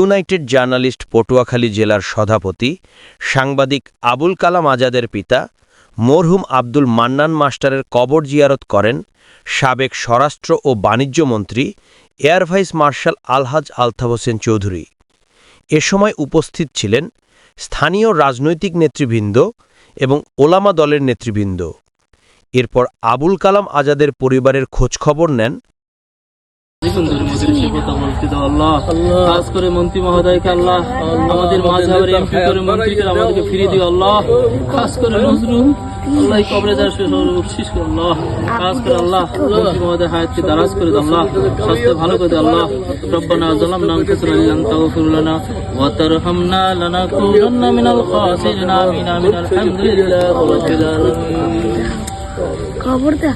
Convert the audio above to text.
United journalist Patuakhali জেলার সভাপতি, সাংবাদিক আবুল কালাম আজাদের পিতা, মরহুম আব্দুল মান্নান মাস্টারের কবর জিয়ারত করেন সাবেক স্বরাষ্ট্র ও বাণিজ্যমন্ত্রী air vice marshal Alhaj Altaf Hossain Chowdhury. এ সময় উপস্থিত ছিলেন স্থানীয় রাজনৈতিক নেতৃবৃন্দ এবং ওলামা দলের নেতৃবৃন্দ। এরপর আবুল কালাম আজাদের পরিবারের খোঁজখবর নেন। খাস করে মন্ত্রী মহোদয়কে আল্লাহ। আমাদের মাঝহাবের এমপি করে মন্ত্রীকে আমাদেরকে ফিরিয়ে দিও আল্লাহ। খাস করে নজরুল। আল্লাহ কবরে যার বকশিস করে আল্লাহ। খাস করে আল্লাহ। মন্ত্রী মহোদয় হায়াতকে দারাজ করে আল্লাহ। স্বাস্থ্য ভালো করে দাও আল্লাহ। রব্বানা যালামনা আনফুসানা ইল্লাম তাগফির লানা ওয়া তারহামনা লানাকুনান্না মিনাল খাসিরিন আমিন আমিন আলহামদুলিল্লাহি রাব্বিল আলামিন। খবর দা।